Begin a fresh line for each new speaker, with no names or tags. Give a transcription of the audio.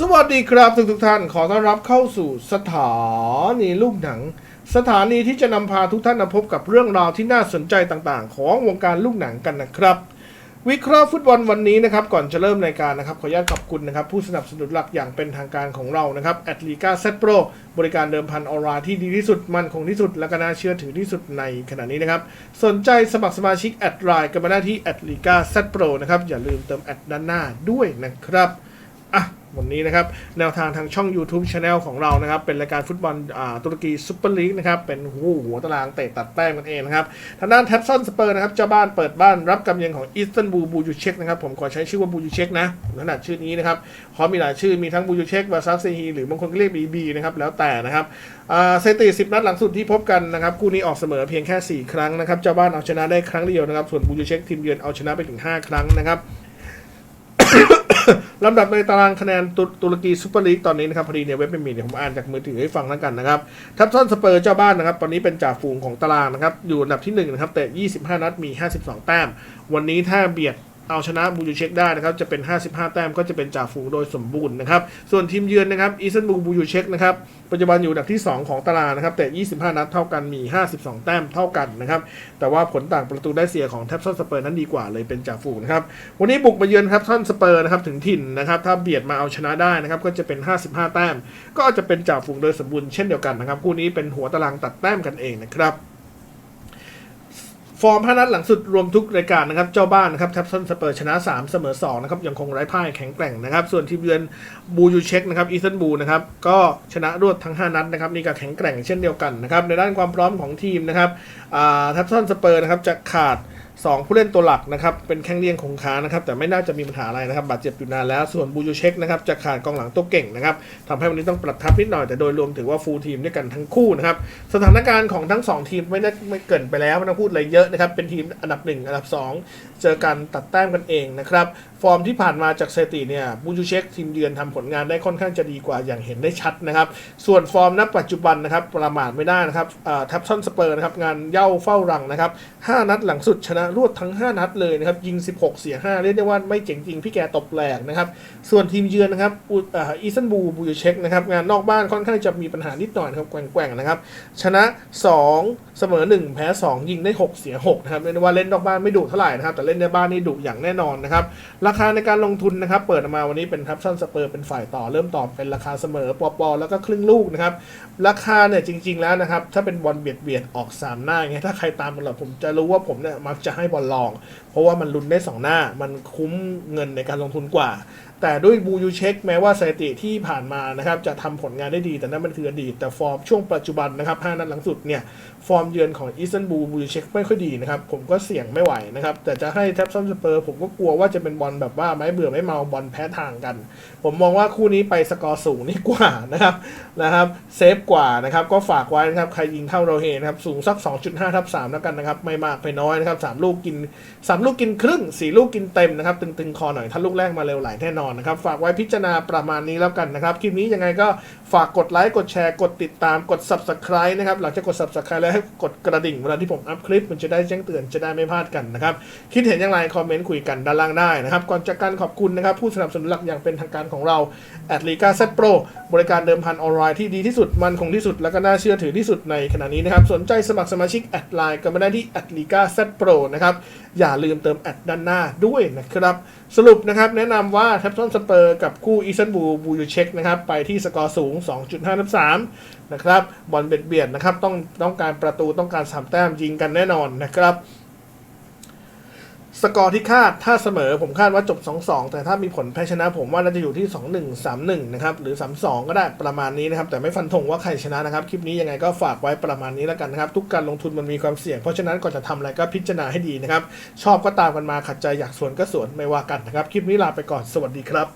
สวัสดีครับทุกทุกๆท่านขอต้อนรับเข้าสู่สถานีลูกหนัง สถานีที่จะนำพาทุกท่านมาพบกับเรื่องราวที่น่าสนใจต่างๆ ของวงการลูกหนังกันนะครับ วิเคราะห์ฟุตบอลวันนี้นะครับก่อนจะเริ่มรายการนะครับขออนุญาตขอบคุณนะครับผู้สนับสนุนหลักอย่างเป็นทางการของเรานะครับแอดลีกาเซตโปรบริการเดิมพันออนไลน์ที่ดีที่สุดมั่นคงที่สุด และก็น่าเชื่อถือที่สุดในขณะนี้นะครับสนใจสมัครสมาชิกแอดไลน์กันมาได้ที่แอดลีกาเซตโปรนะครับอย่าลืมเติมแอดด้านหน้าด้วยนะครับ อะวันนี้นะครับแนวทางทางช่อง YouTube Channel ของเรานะครับ เป็นรายการฟุตบอลอ่าตุรกีซุปเปอร์ลีกนะครับ เป็นหูหัวตารางเตะตัดแต้มกันเองนะครับทางด้านแท็บซอนสเปอร์นะครับเจ้าบ้านเปิดบ้านรับกำเยือนของอิสตันบูลบูยูเชกนะครับ ผมขอใช้ชื่อว่าบูยูเชกนะผมถนัดชื่อนี้นะครับเพรามีหลายชื่อมีทั้งบูยูเชกบาซัสเซฮีหรือบางคนก็เรียกบีบีนะครับแล้วแต่นะครับสถิติ10 นัดหลังสุดที่พบกันนะครับคู่นี้ออกเสมอเพียงแค่ 4 ครั้งนะครับเจ้าบ้านเอาชนะได้ครั้งเดียวนะครับส่วนบูยูเชกทีมเยือนเอาชนะไปถึง 5 ครั้งนะครับ ลำดับในตารางคะแนนตุตุรกีซูเปอร์ลีกตอนนี้นะครับพอดีเนี่ยเว็บไม่มีเดี๋ยวผมอ่านจากมือถือให้ฟังแล้วกันนะครับทับซ้อนสเปอร์เจ้าบ้านนะครับ ตอนนี้เป็นจ่าฝูงของตารางนะครับ อยู่อันดับที่1นะครับแต่25 นัดมี 52 แต้ม วันนี้ถ้าเบียด เอาชนะบูยูเช็กได้นะครับจะเป็น 55 แต้มก็จะเป็นจ่าฝูงโดยสมบูรณ์นะครับส่วนทีมเยือนนะครับอีสตันบูลบูยูเช็กนะครับปัจจุบันอยู่อันดับที่ 2 ของตารางนะครับแต่25 นัดเท่ากันมี 52 แต้มเท่ากันนะครับแต่ว่าผลต่างประตูได้เสียของแท็บซอนสเปอร์นั้นดีกว่าเลยเป็นจ่าฝูงนะครับวันนี้บุกมาเยือนแท็บซอนสเปอร์นะครับถึงถิ่นนะครับถ้าเบียดมาเอาชนะได้นะครับก็จะเป็น 55 แต้ม ก็จะเป็นจ่าฝูงโดยสมบูรณ์เช่นเดียวกันนะครับคู่นี้เป็นหัวตารางตัดแต้มกันเองนะครับ ฟอร์มพนัดหลังสุดรวมทุกรายการนะครับ เจ้าบ้านนะครับแท็บซันสเปอร์ชนะ 3 เสมอ 2 นะครับ ยังคงไร้พ่ายแข็งแกร่งนะครับ ส่วนทีมเยือนบูยูเช็กนะครับอีสตันบูนะครับ ก็ชนะรวดทั้ง 5 นัดนะครับ นี่ก็แข็งแกร่งเช่นเดียวกันนะครับ ในด้านความพร้อมของทีมนะครับแท็บซันสเปอร์นะครับจะขาด 2 ผู้เล่นตัวหลักนะครับเป็นแข้งเลี่ยงคงค้านะครับแต่ไม่น่าจะมีปัญหาอะไรนะครับบาดเจ็บอยู่นานแล้วส่วนบูยูเช็กนะครับจะขาดกองหลังตัวเก่งนะครับทำให้วันนี้ต้องปรับทัพนิดหน่อยแต่โดยรวมถือว่าฟูลทีมด้วยกันทั้งคู่นะครับสถานการณ์ของทั้ง 2 ทีมไม่ได้ไม่เกินไปแล้วไม่ต้องพูดอะไรเยอะนะครับเป็นทีมอันดับ 1 อันดับ 2 เจอกันตัดแต้มกันเองนะครับฟอร์มที่ผ่านมาจากสถิติเนี่ยบูจูเช็คทีมเยือนทำผลงานได้ค่อนข้างจะดีกว่าอย่างเห็นได้ชัดนะครับส่วนฟอร์มณปัจจุบันนะครับประมาทไม่ได้นะครับทับซอนสเปอร์นะครับงานเย่าเฝ้ารังนะครับ5นัดหลังสุดชนะรวดทั้ง 5 นัดเลยนะครับยิง 16 เสีย 5 เรียกได้ว่าไม่เจ๋งจริงพี่แกตบแหลกนะครับส่วนทีมเยือนนะครับอ,อีสตันบูลบูยเช็คนะครับงานนอกบ้านค่อนข้างจะมีปัญหานิดหน่อยครับแกว่งๆนะครับชนะ 2 เสมอ 1 แพ้ 2 ยิงได้ 6 เสีย6นะครับเรียกได้ว่าเล่นนอกบ้านไม่ดุเท่าไหร่นะครับแต่เล่นในบ้านนี่ดุอย่างแน่นอนนะครับราคาในการลงทุนนะครับเปิดออกมาวันนี้เป็นทับซันสเปอร์เป็นฝ่ายต่อเริ่มต่อเป็นราคาเสมอปอปอแล้วก็ครึ่งลูกนะครับราคาเนี่ยจริง ๆแล้วนะครับถ้าเป็นบอลเบียดเบียดๆออก3หน้าไงถ้าใครตามตลอดผมจะรู้ว่าผมเนี่ยมักจะให้บอลลอง เพราะว่ามันลุ้นได้ 2 หน้า มันคุ้มเงินในการลงทุนกว่าแต่ด้วยบูยูเช็คแม้ว่าสถิติที่ผ่านมานะครับจะทำผลงานได้ดีแต่นั่นมันคืออดีต แต่ฟอร์มช่วงปัจจุบันนะครับ5นัดหลังสุดเนี่ยฟอร์มเยือนของอีสตันบูลบูยูเช็คไม่ค่อยดีนะครับผมก็เสี่ยงไม่ไหวนะครับแต่จะให้แท็บซัมสเปอร์ผมก็กลัวว่าจะเป็นบอลแบบว่าไม่เบื่อไม่เมาบอลแพ้ทางกัน ผมมองว่าคู่นี้ไปสกอร์สูงนี่กว่านะครับนะครับเซฟกว่านะครับก็ฝากไว้นะครับใครยิงเข้าเราเฮนะครับสูงสัก 2.5ทับ3แล้วกันนะครับไม่มากไปน้อยนะครับสามลูกกินสามลูกกินครึ่งสี่ลูกกินเต็มนะครับตึงๆคอหน่อยถ้าลูกแรกมาเร็วไหลแน่นอนนะครับ ฝากไว้พิจารณาประมาณนี้แล้วกันนะครับ คลิปนี้ยังไงก็ ฝากกดไลค์ กดแชร์ กดติดตาม กด subscribe นะครับ หลังจากกด subscribe แล้วให้กดกระดิ่งเวลาที่ผมอัพคลิป มันจะได้แจ้งเตือนจะได้ไม่พลาดกันนะครับ คิดเห็นอย่างไรคอมเมนต์คุยกันด้านล่างได้นะครับ ก่อนจากการขอบคุณนะครับ ผู้สนับสนุนหลักอย่างเป็นทางการของเราแอดลีกาเซตโปรบริการเดิมพันออนไลน์ที่ดีที่สุด มันคงที่สุด และก็น่าเชื่อถือที่สุดในขณะนี้นะครับ สนใจสมัครสมาชิกแอดไลน์ก็มาได้ที่แอดลีกาเซตโปรนะครับ อย่าลืมเติมแอดด้านหน้าด้วยนะครับสรุปนะครับแนะนำว่าแท็บซอนสเปอร์กับคู่อีสันบูบูยูเช็คนะครับไปที่สกอร์สูง2.5นับ3นะครับบอลเบียดเบียดนะครับต้องต้องการประตูต้องการสามแต้มยิงกันแน่นอนนะครับสกอร์ที่คาดถ้าเสมอผมคาดว่าจบ 2-2 แต่ถ้ามีผลแพ้ชนะผมว่าน่าจะอยู่ที่ 2-1 3-1 นะครับ หรือ 3-2 ก็ได้ประมาณนี้นะครับ แต่ไม่ฟันธงว่าใครชนะนะครับ คลิปนี้ยังไงก็ฝากไว้ประมาณนี้แล้วกันนะครับ ทุกการลงทุนมันมีความเสี่ยง เพราะฉะนั้นก่อนจะทำอะไรก็พิจารณาให้ดีนะครับ ชอบก็ตามกันมาขัดใจอยากสวนก็สวนไม่ว่ากันนะครับ คลิปนี้ลาไปก่อนสวัสดีครับ